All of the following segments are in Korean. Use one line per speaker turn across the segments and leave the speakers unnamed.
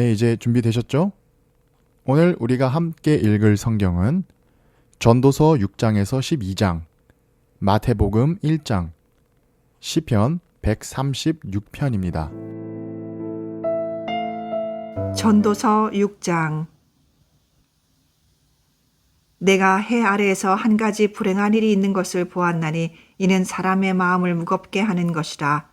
네, 이제 준비되셨죠? 오늘 우리가 함께 읽을 성경은 전도서 6장에서 12장, 마태복음 1장, 시편 136편입니다.
전도서 6장 내가 해 아래에서 한 가지 불행한 일이 있는 것을 보았나니 이는 사람의 마음을 무겁게 하는 것이라.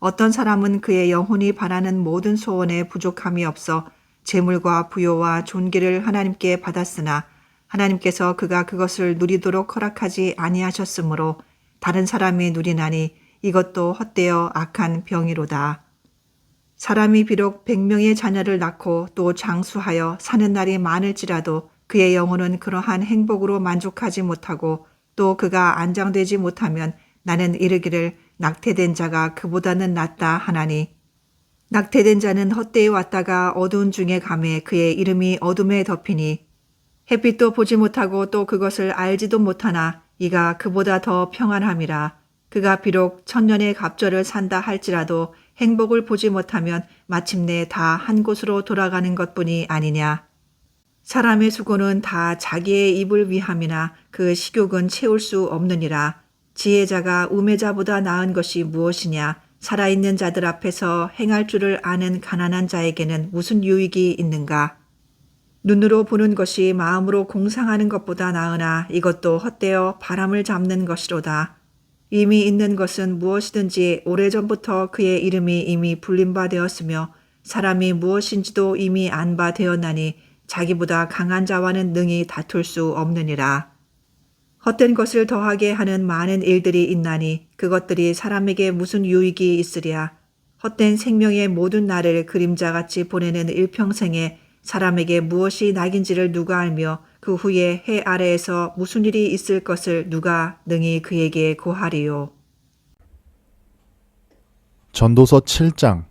어떤 사람은 그의 영혼이 바라는 모든 소원에 부족함이 없어 재물과 부요와 존귀를 하나님께 받았으나 하나님께서 그가 그것을 누리도록 허락하지 아니하셨으므로 다른 사람이 누리나니 이것도 헛되어 악한 병이로다. 사람이 비록 백명의 자녀를 낳고 또 장수하여 사는 날이 많을지라도 그의 영혼은 그러한 행복으로 만족하지 못하고 또 그가 안장되지 못하면 나는 이르기를 낙태된 자가 그보다는 낫다 하나니 낙태된 자는 헛되이 왔다가 어두운 중에 감에 그의 이름이 어둠에 덮이니 햇빛도 보지 못하고 또 그것을 알지도 못하나 이가 그보다 더 평안함이라 그가 비록 천년의 갑절을 산다 할지라도 행복을 보지 못하면 마침내 다 한 곳으로 돌아가는 것뿐이 아니냐. 사람의 수고는 다 자기의 입을 위함이나 그 식욕은 채울 수 없느니라. 지혜자가 우매자보다 나은 것이 무엇이냐. 살아있는 자들 앞에서 행할 줄을 아는 가난한 자에게는 무슨 유익이 있는가. 눈으로 보는 것이 마음으로 공상하는 것보다 나으나 이것도 헛되어 바람을 잡는 것이로다. 이미 있는 것은 무엇이든지 오래전부터 그의 이름이 이미 불린 바 되었으며 사람이 무엇인지도 이미 안 바 되었나니 자기보다 강한 자와는 능히 다툴 수 없느니라. 헛된 것을 더하게 하는 많은 일들이 있나니 그것들이 사람에게 무슨 유익이 있으랴. 헛된 생명의 모든 날을 그림자같이 보내는 일평생에 사람에게 무엇이 낙인지를 누가 알며 그 후에 해 아래에서 무슨 일이 있을 것을 누가 능히 그에게 고하리요.
전도서 7장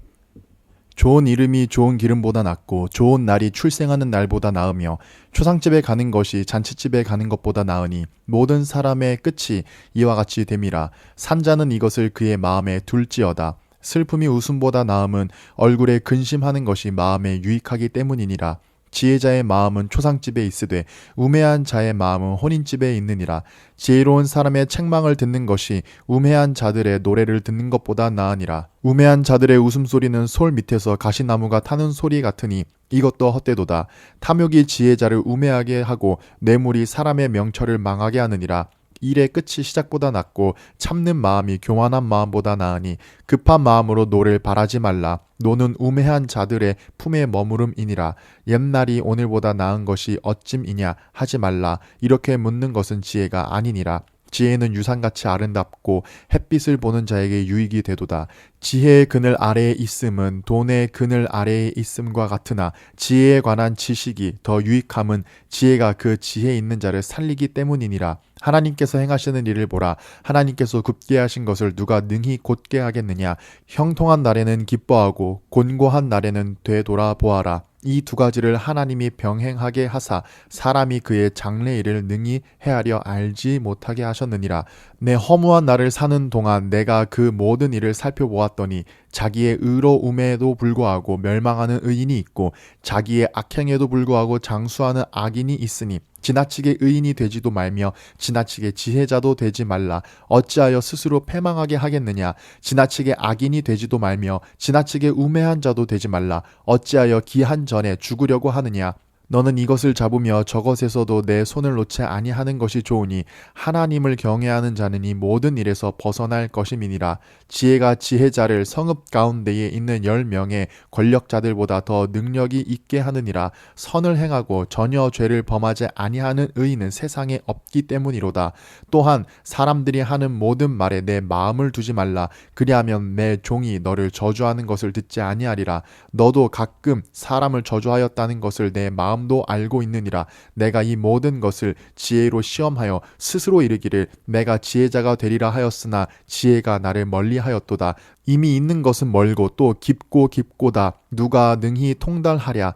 좋은 이름이 좋은 기름보다 낫고 좋은 날이 출생하는 날보다 나으며 초상집에 가는 것이 잔치집에 가는 것보다 나으니 모든 사람의 끝이 이와 같이 됨이라. 산자는 이것을 그의 마음에 둘지어다. 슬픔이 웃음보다 나음은 얼굴에 근심하는 것이 마음에 유익하기 때문이니라 지혜자의 마음은 초상집에 있으되 우매한 자의 마음은 혼인집에 있느니라. 지혜로운 사람의 책망을 듣는 것이 우매한 자들의 노래를 듣는 것보다 나으니라. 우매한 자들의 웃음소리는 솔 밑에서 가시나무가 타는 소리 같으니 이것도 헛되도다. 탐욕이 지혜자를 우매하게 하고 뇌물이 사람의 명철을 망하게 하느니라 일의 끝이 시작보다 낫고 참는 마음이 교만한 마음보다 나으니 급한 마음으로 노를 바라지 말라. 노는 우매한 자들의 품에 머무름이니라. 옛날이 오늘보다 나은 것이 어찜이냐 하지 말라. 이렇게 묻는 것은 지혜가 아니니라 지혜는 유산같이 아름답고 햇빛을 보는 자에게 유익이 되도다. 지혜의 그늘 아래에 있음은 돈의 그늘 아래에 있음과 같으나 지혜에 관한 지식이 더 유익함은 지혜가 그 지혜 있는 자를 살리기 때문이니라. 하나님께서 행하시는 일을 보라. 하나님께서 굽게 하신 것을 누가 능히 곧게 하겠느냐. 형통한 날에는 기뻐하고 곤고한 날에는 되돌아 보아라. 이 두 가지를 하나님이 병행하게 하사 사람이 그의 장래 일을 능히 헤아려 알지 못하게 하셨느니라. 내 허무한 날을 사는 동안 내가 그 모든 일을 살펴보았더니 자기의 의로움에도 불구하고 멸망하는 의인이 있고 자기의 악행에도 불구하고 장수하는 악인이 있으니 지나치게 의인이 되지도 말며 지나치게 지혜자도 되지 말라. 어찌하여 스스로 패망하게 하겠느냐? 지나치게 악인이 되지도 말며 지나치게 우매한 자도 되지 말라. 어찌하여 기한 전에 죽으려고 하느냐 너는 이것을 잡으며 저것에서도 내 손을 놓지 아니하는 것이 좋으니 하나님을 경외하는 자는 이 모든 일에서 벗어날 것임이니라. 지혜가 지혜자를 성읍 가운데에 있는 열 명의 권력자들보다 더 능력이 있게 하느니라. 선을 행하고 전혀 죄를 범하지 아니하는 의인은 세상에 없기 때문이로다. 또한 사람들이 하는 모든 말에 내 마음을 두지 말라. 그리하면 내 종이 너를 저주하는 것을 듣지 아니하리라. 너도 가끔 사람을 저주하였다는 것을 내 마음 도 알고 있느니라. 내가 이 모든 것을 지혜로 시험하여 스스로 이르기를 내가 지혜자가 되리라 하였으나 지혜가 나를 멀리하였도다. 이미 있는 것은 멀고 또 깊고 깊고다. 누가 능히 통달하랴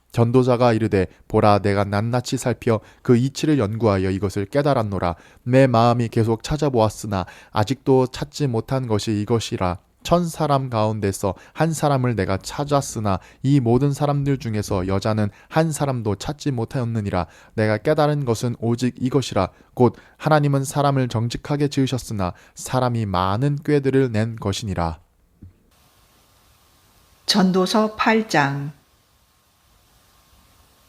전도자가 이르되 보라 내가 낱낱이 살펴 그 이치를 연구하여 이것을 깨달았노라. 내 마음이 계속 찾아보았으나 아직도 찾지 못한 것이 이것이라. 천 사람 가운데서 한 사람을 내가 찾았으나 이 모든 사람들 중에서 여자는 한 사람도 찾지 못하였느니라. 내가 깨달은 것은 오직 이것이라. 곧 하나님은 사람을 정직하게 지으셨으나 사람이 많은 꾀들을 낸 것이니라.
전도서 8장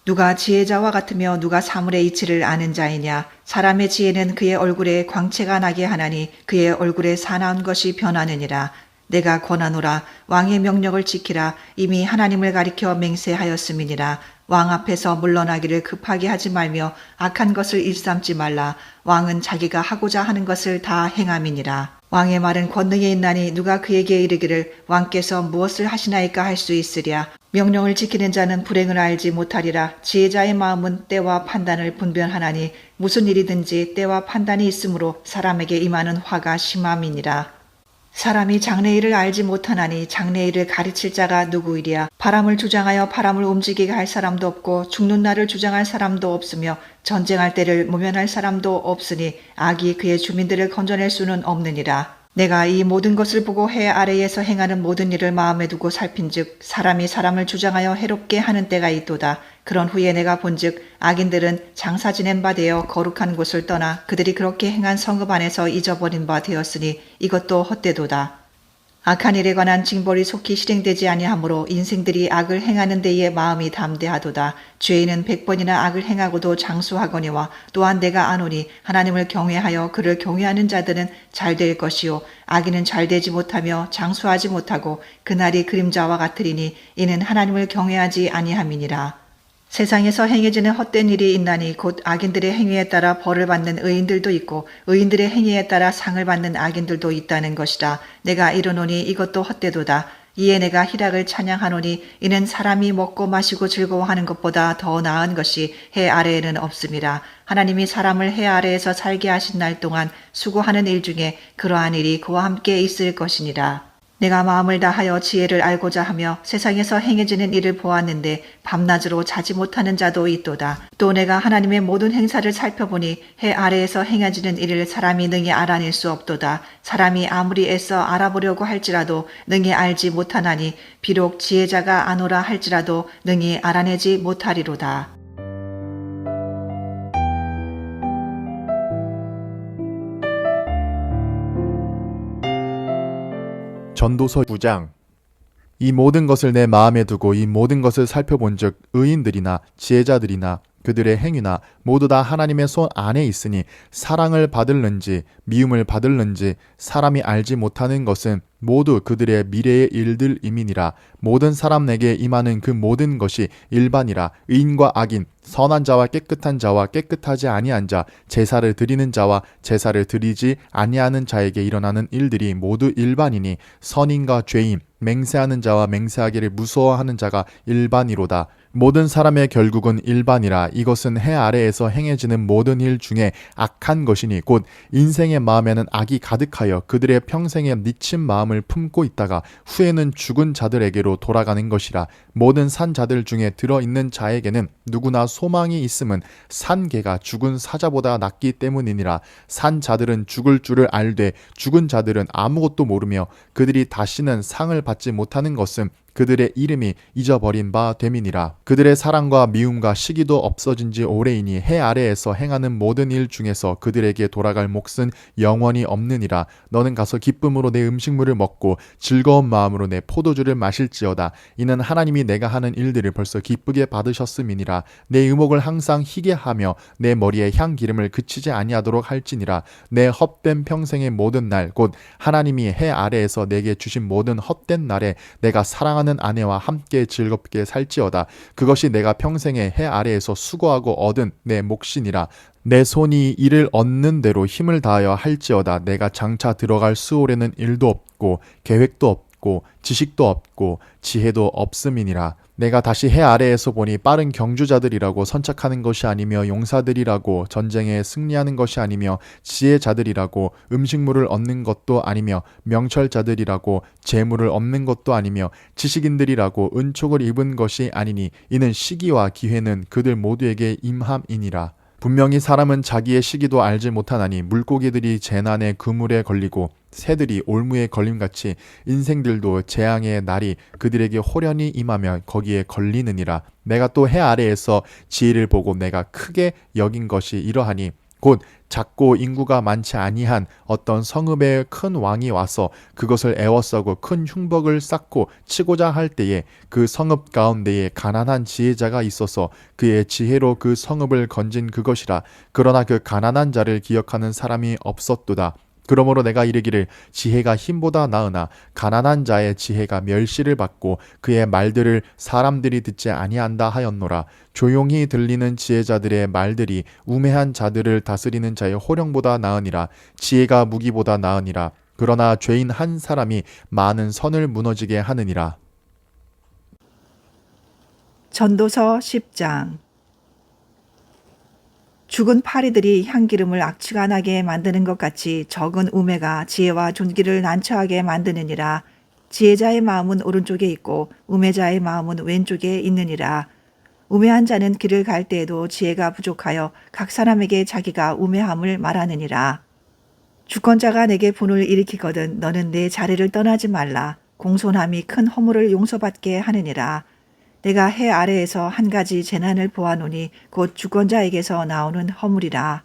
누가 지혜자와 같으며 누가 사물의 이치를 아는 자이냐? 사람의 지혜는 그의 얼굴에 광채가 나게 하나니 그의 얼굴에 사나운 것이 변하느니라. 내가 권하노라. 왕의 명령을 지키라. 이미 하나님을 가리켜 맹세하였음이니라. 왕 앞에서 물러나기를 급하게 하지 말며 악한 것을 일삼지 말라. 왕은 자기가 하고자 하는 것을 다 행함이니라 왕의 말은 권능에 있나니 누가 그에게 이르기를 왕께서 무엇을 하시나이까 할 수 있으랴. 명령을 지키는 자는 불행을 알지 못하리라. 지혜자의 마음은 때와 판단을 분별하나니 무슨 일이든지 때와 판단이 있으므로 사람에게 임하는 화가 심함이니라 사람이 장래일을 알지 못하나니 장래일을 가르칠 자가 누구이랴? 바람을 주장하여 바람을 움직이게 할 사람도 없고 죽는 날을 주장할 사람도 없으며 전쟁할 때를 모면할 사람도 없으니 악이 그의 주민들을 건져낼 수는 없느니라 내가 이 모든 것을 보고 해 아래에서 행하는 모든 일을 마음에 두고 살핀즉 사람이 사람을 주장하여 해롭게 하는 때가 있도다. 그런 후에 내가 본즉 악인들은 장사 지낸 바 되어 거룩한 곳을 떠나 그들이 그렇게 행한 성읍 안에서 잊어버린 바 되었으니 이것도 헛되도다. 악한 일에 관한 징벌이 속히 실행되지 아니하므로 인생들이 악을 행하는 데에 마음이 담대하도다. 죄인은 백 번이나 악을 행하고도 장수하거니와 또한 내가 아노니 하나님을 경외하여 그를 경외하는 자들은 잘 될 것이요 악인은 잘 되지 못하며 장수하지 못하고 그날이 그림자와 같으리니 이는 하나님을 경외하지 아니함이니라. 세상에서 행해지는 헛된 일이 있나니 곧 악인들의 행위에 따라 벌을 받는 의인들도 있고 의인들의 행위에 따라 상을 받는 악인들도 있다는 것이다. 내가 이르노니 이것도 헛되도다. 이에 내가 희락을 찬양하노니 이는 사람이 먹고 마시고 즐거워하는 것보다 더 나은 것이 해 아래에는 없음이라. 하나님이 사람을 해 아래에서 살게 하신 날 동안 수고하는 일 중에 그러한 일이 그와 함께 있을 것이니라. 내가 마음을 다하여 지혜를 알고자 하며 세상에서 행해지는 일을 보았는데 밤낮으로 자지 못하는 자도 있도다. 또 내가 하나님의 모든 행사를 살펴보니 해 아래에서 행해지는 일을 사람이 능히 알아낼 수 없도다. 사람이 아무리 애써 알아보려고 할지라도 능히 알지 못하나니 비록 지혜자가 아노라 할지라도 능히 알아내지 못하리로다.
전도서 9장. 이 모든 것을 내 마음에 두고 이 모든 것을 살펴본즉 의인들이나 지혜자들이나 그들의 행위나 모두 다 하나님의 손 안에 있으니 사랑을 받을는지 미움을 받을는지 사람이 알지 못하는 것은 모두 그들의 미래의 일들임이니라. 모든 사람 내게 임하는 그 모든 것이 일반이라. 의인과 악인 선한 자와 깨끗한 자와 깨끗하지 아니한 자 제사를 드리는 자와 제사를 드리지 아니하는 자에게 일어나는 일들이 모두 일반이니 선인과 죄인 맹세하는 자와 맹세하기를 무서워하는 자가 일반이로다. 모든 사람의 결국은 일반이라. 이것은 해 아래에서 행해지는 모든 일 중에 악한 것이니 곧 인생의 마음에는 악이 가득하여 그들의 평생에 미친 마음을 품고 있다가 후에는 죽은 자들에게로 돌아가는 것이라. 모든 산 자들 중에 들어 있는 자에게는 누구나 소망이 있음은 산 개가 죽은 사자보다 낫기 때문이니라. 산 자들은 죽을 줄을 알되 죽은 자들은 아무것도 모르며 그들이 다시는 상을 받지 못하는 것은 그들의 이름이 잊어버린 바 됨이니라. 그들의 사랑과 미움과 시기도 없어진 지 오래이니 해 아래에서 행하는 모든 일 중에서 그들에게 돌아갈 몫은 영원히 없느니라. 너는 가서 기쁨으로 내 음식물을 먹고 즐거운 마음으로 내 포도주를 마실지어다. 이는 하나님이 내가 하는 일들을 벌써 기쁘게 받으셨음이니라. 내 의목을 항상 희게 하며 내 머리에 향 기름을 그치지 아니하도록 할지니라. 내 헛된 평생의 모든 날 곧 하나님이 해 아래에서 내게 주신 모든 헛된 날에 내가 사랑하는 아내와 함께 즐겁게 살지어다. 그것이 내가 평생에 해 아래에서 수고하고 얻은 내 몫이니라. 내 손이 이를 얻는 대로 힘을 다하여 할지어다. 내가 장차 들어갈 수월에는 일도 없고 계획도 없고 지식도 없고 지혜도 없음이니라 내가 다시 해 아래에서 보니 빠른 경주자들이라고 선착하는 것이 아니며 용사들이라고 전쟁에 승리하는 것이 아니며 지혜자들이라고 음식물을 얻는 것도 아니며 명철자들이라고 재물을 얻는 것도 아니며 지식인들이라고 은촉을 입은 것이 아니니 이는 시기와 기회는 그들 모두에게 임함이니라. 분명히 사람은 자기의 시기도 알지 못하나니 물고기들이 재난의 그물에 걸리고 새들이 올무에 걸림같이 인생들도 재앙의 날이 그들에게 호련히 임하며 거기에 걸리느니라. 내가 또 해 아래에서 지혜를 보고 내가 크게 여긴 것이 이러하니 곧 작고 인구가 많지 아니한 어떤 성읍의 큰 왕이 와서 그것을 애워싸고 큰 흉벅을 쌓고 치고자 할 때에 그 성읍 가운데에 가난한 지혜자가 있어서 그의 지혜로 그 성읍을 건진 그것이라. 그러나 그 가난한 자를 기억하는 사람이 없었도다 그러므로 내가 이르기를 지혜가 힘보다 나으나 가난한 자의 지혜가 멸시를 받고 그의 말들을 사람들이 듣지 아니한다 하였노라. 조용히 들리는 지혜자들의 말들이 우매한 자들을 다스리는 자의 호령보다 나으니라. 지혜가 무기보다 나으니라. 그러나 죄인 한 사람이 많은 선을 무너지게 하느니라.
전도서 10장 죽은 파리들이 향기름을 악취가 나게 만드는 것 같이 적은 우매가 지혜와 존귀를 난처하게 만드느니라. 지혜자의 마음은 오른쪽에 있고 우매자의 마음은 왼쪽에 있느니라. 우매한 자는 길을 갈 때에도 지혜가 부족하여 각 사람에게 자기가 우매함을 말하느니라. 주권자가 내게 분을 일으키거든 너는 내 자리를 떠나지 말라. 공손함이 큰 허물을 용서받게 하느니라. 내가 해 아래에서 한 가지 재난을 보아노니 곧 주권자에게서 나오는 허물이라.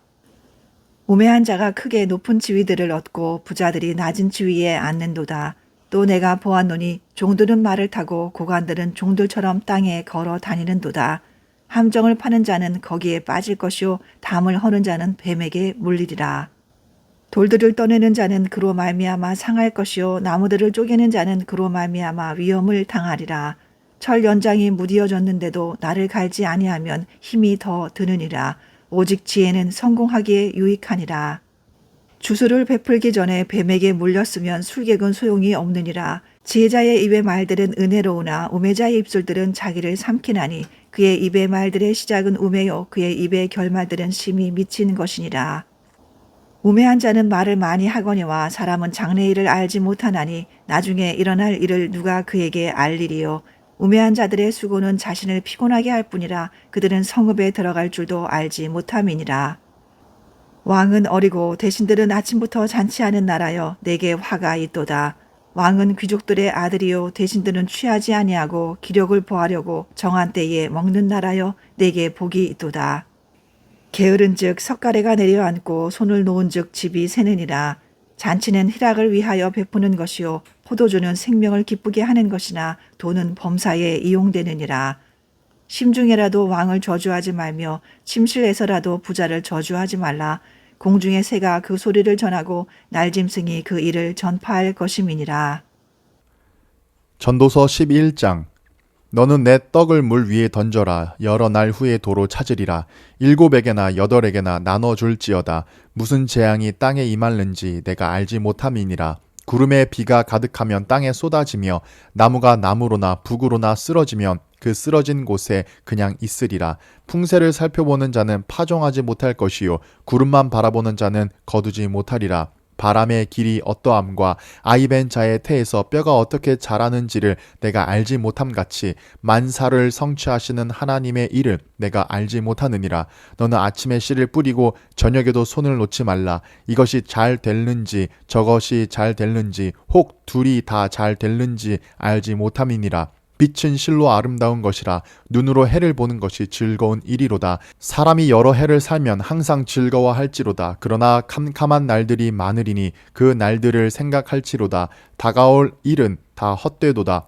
우매한 자가 크게 높은 지위들을 얻고 부자들이 낮은 지위에 앉는도다. 또 내가 보았노니 종들은 말을 타고 고관들은 종들처럼 땅에 걸어 다니는도다. 함정을 파는 자는 거기에 빠질 것이요 담을 허는 자는 뱀에게 물리리라. 돌들을 떠내는 자는 그로 말미암아 상할 것이요 나무들을 쪼개는 자는 그로 말미암아 위험을 당하리라. 철 연장이 무디어졌는데도 나를 갈지 아니하면 힘이 더 드느니라. 오직 지혜는 성공하기에 유익하니라. 주술을 베풀기 전에 뱀에게 물렸으면 술객은 소용이 없느니라. 지혜자의 입의 말들은 은혜로우나 우매자의 입술들은 자기를 삼키나니 그의 입의 말들의 시작은 우매요 그의 입의 결말들은 심히 미친 것이니라. 우매한 자는 말을 많이 하거니와 사람은 장래일을 알지 못하나니 나중에 일어날 일을 누가 그에게 알리리요. 우매한 자들의 수고는 자신을 피곤하게 할 뿐이라 그들은 성읍에 들어갈 줄도 알지 못함이니라. 왕은 어리고 대신들은 아침부터 잔치하는 나라여 내게 화가 있도다. 왕은 귀족들의 아들이요 대신들은 취하지 아니하고 기력을 보하려고 정한 때에 먹는 나라여 내게 복이 있도다. 게으른즉 석가래가 내려앉고 손을 놓은즉 집이 새느니라. 잔치는 희락을 위하여 베푸는 것이요 포도주는 생명을 기쁘게 하는 것이나 돈은 범사에 이용되느니라. 심중에라도 왕을 저주하지 말며 침실에서라도 부자를 저주하지 말라. 공중의 새가 그 소리를 전하고 날짐승이 그 일을 전파할 것임이니라.
전도서 11장 너는 내 떡을 물 위에 던져라. 여러 날 후에 도로 찾으리라. 일곱에게나 여덟에게나 나눠 줄지어다. 무슨 재앙이 땅에 임할는지 내가 알지 못함이니라. 구름에 비가 가득하면 땅에 쏟아지며 나무가 나무로나 북으로나 쓰러지면 그 쓰러진 곳에 그냥 있으리라. 풍세를 살펴보는 자는 파종하지 못할 것이요. 구름만 바라보는 자는 거두지 못하리라. 바람의 길이 어떠함과 아이벤 자의 태에서 뼈가 어떻게 자라는지를 내가 알지 못함 같이 만사를 성취하시는 하나님의 일을 내가 알지 못하느니라. 너는 아침에 씨를 뿌리고 저녁에도 손을 놓지 말라. 이것이 잘 될는지 저것이 잘 될는지 혹 둘이 다 잘 될는지 알지 못함이니라 빛은 실로 아름다운 것이라 눈으로 해를 보는 것이 즐거운 일이로다. 사람이 여러 해를 살면 항상 즐거워할지로다. 그러나 캄캄한 날들이 많으리니 그 날들을 생각할지로다. 다가올 일은 다 헛되도다.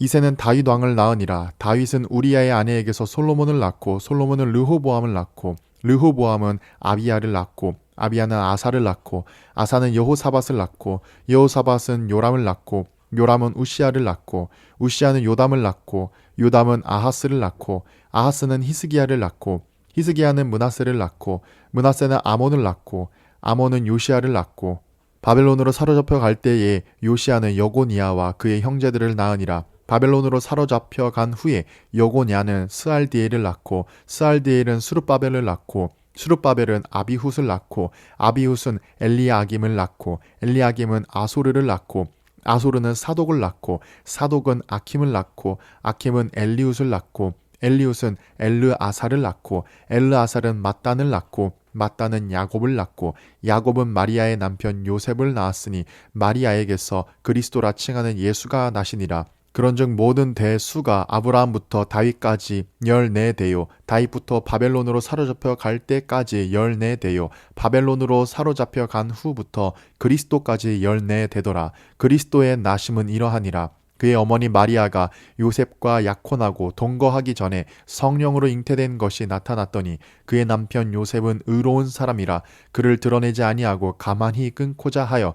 이세는 다윗 왕을 낳으니라. 다윗은 우리야의 아내에게서 솔로몬을 낳고 솔로몬은 르호보암을 낳고 르호보암은 아비야를 낳고 아비야는 아사를 낳고 아사는 여호사밧을 낳고 여호사밧은 요람을 낳고 요람은 우시아를 낳고 우시아는 요담을 낳고 요담은 아하스를 낳고 아하스는 히스기야를 낳고 히스기야는 문하세를 낳고 문하세는 아몬을 낳고 아몬은 요시아를 낳고 바벨론으로 사로잡혀 갈 때에 요시아는 여고니아와 그의 형제들을 낳으니라 바벨론으로 사로잡혀 간 후에 여고냐는 스알디엘을 낳고 스알디엘은 수르바벨을 낳고 수르바벨은 아비훗을 낳고 아비훗은 엘리아김을 낳고 엘리아김은 아소르를 낳고 아소르는 사독을 낳고 사독은 아킴을 낳고 아킴은 엘리훗을 낳고 엘리훗은 엘르아사를 낳고 엘르아살은 mat단을 낳고 mat단은 야곱을 낳고 야곱은 마리아의 남편 요셉을 낳았으니 마리아에게서 그리스도라 칭하는 예수가 나시니라 그런즉 모든 대수가 아브라함부터 다윗까지 열네 대요. 다윗부터 바벨론으로 사로잡혀 갈 때까지 열네 대요. 바벨론으로 사로잡혀 간 후부터 그리스도까지 열네 대더라. 그리스도의 나심은 이러하니라. 그의 어머니 마리아가 요셉과 약혼하고 동거하기 전에 성령으로 잉태된 것이 나타났더니 그의 남편 요셉은 의로운 사람이라 그를 드러내지 아니하고 가만히 끊고자 하여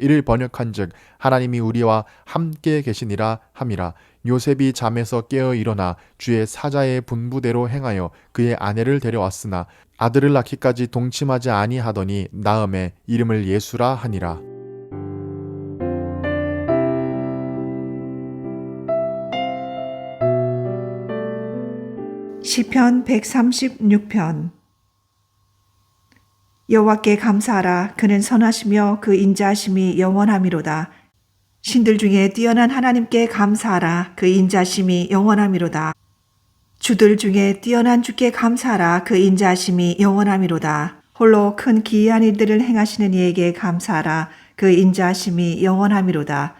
이를 번역한즉 하나님이 우리와 함께 계시니라 함이라. 요셉이 잠에서 깨어 일어나 주의 사자의 분부대로 행하여 그의 아내를 데려왔으나 아들을 낳기까지 동침하지 아니하더니 나음에 이름을 예수라 하니라.
시편 136편 여호와께 감사하라. 그는 선하시며 그 인자심이 영원함이로다. 신들 중에 뛰어난 하나님께 감사하라. 그 인자심이 영원함이로다. 주들 중에 뛰어난 주께 감사하라. 그 인자심이 영원함이로다. 홀로 큰 기이한 일들을 행하시는 이에게 감사하라. 그 인자심이 영원함이로다.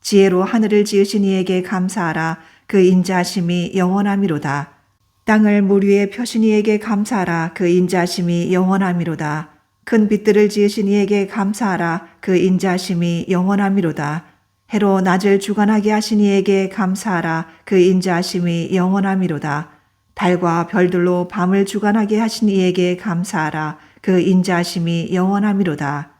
지혜로 하늘을 지으신 이에게 감사하라. 그 인자심이 영원함이로다. 땅을 물 위에 펴신 이에게 감사하라. 그 인자심이 영원함이로다. 큰 빛들을 지으신 이에게 감사하라 그 인자심이 영원함이로다. 해로 낮을 주관하게 하신 이에게 감사하라 그 인자심이 영원함이로다. 달과 별들로 밤을 주관하게 하신 이에게 감사하라 그 인자심이 영원함이로다.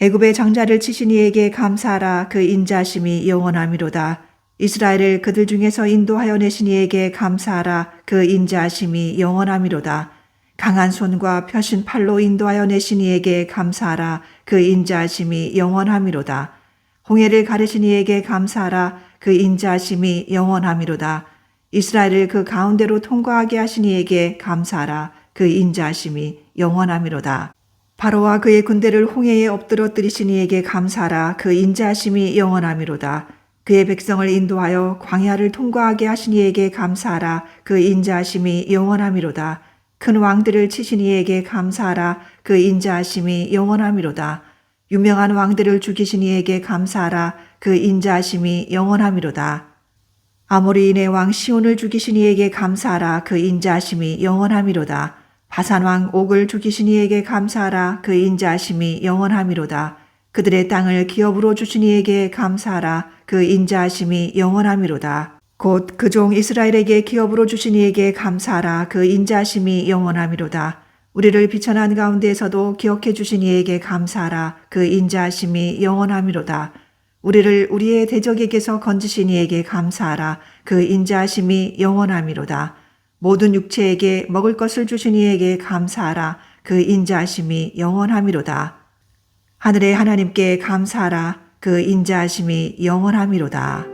애굽의 장자를 치신 이에게 감사하라 그 인자심이 영원함이로다. 이스라엘을 그들 중에서 인도하여 내신 이에게 감사하라 그 인자하심이 영원함이로다. 강한 손과 펴신 팔로 인도하여 내신 이에게 감사하라 그 인자하심이 영원함이로다. 홍해를 가르신 이에게 감사하라 그 인자하심이 영원함이로다. 이스라엘을 그 가운데로 통과하게 하신 이에게 감사하라 그 인자하심이 영원함이로다. 바로와 그의 군대를 홍해에 엎드러뜨리신 이에게 감사하라 그 인자하심이 영원함이로다. 그의 백성을 인도하여 광야를 통과하게 하신 이에게 감사하라 그 인자하심이 영원함이로다. 큰 왕들을 치신 이에게 감사하라 그 인자하심이 영원함이로다. 유명한 왕들을 죽이신 이에게 감사하라 그 인자하심이 영원함이로다. 아모리인의 왕 시온을 죽이신 이에게 감사하라 그 인자하심이 영원함이로다. 바산 왕 옥을 죽이신 이에게 감사하라 그 인자하심이 영원함이로다. 그들의 땅을 기업으로 주신 이에게 감사하라 그 인자하심이 영원함이로다. 곧 그 종 이스라엘에게 기업으로 주신 이에게 감사하라 그 인자하심이 영원함이로다. 우리를 비천한 가운데에서도 기억해 주신 이에게 감사하라 그 인자하심이 영원함이로다. 우리를 우리의 대적에게서 건지신 이에게 감사하라 그 인자하심이 영원함이로다. 모든 육체에게 먹을 것을 주신 이에게 감사하라 그 인자하심이 영원함이로다. 하늘의 하나님께 감사하라 그 인자하심이 영원함이로다.